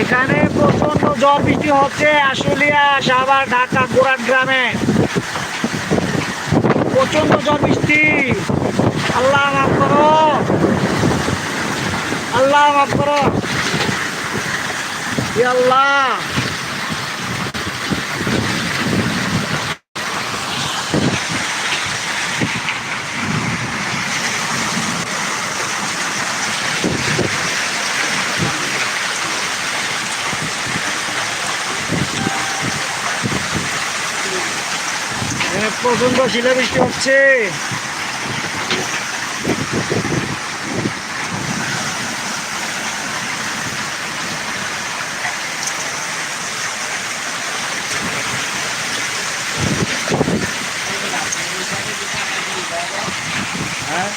এখানে প্রচণ্ড ঝড় বৃষ্টি হচ্ছে আশুলিয়া, সাভার, ঢাকা, গোরাট গ্রামে। প্রচণ্ড ঝড় বৃষ্টি। আল্লাহ মাফ করো। আল্লাহ মাফ করো। আল্লাহ। প্রচণ্ড শিলাবৃষ্টি হচ্ছে। হ্যাঁ?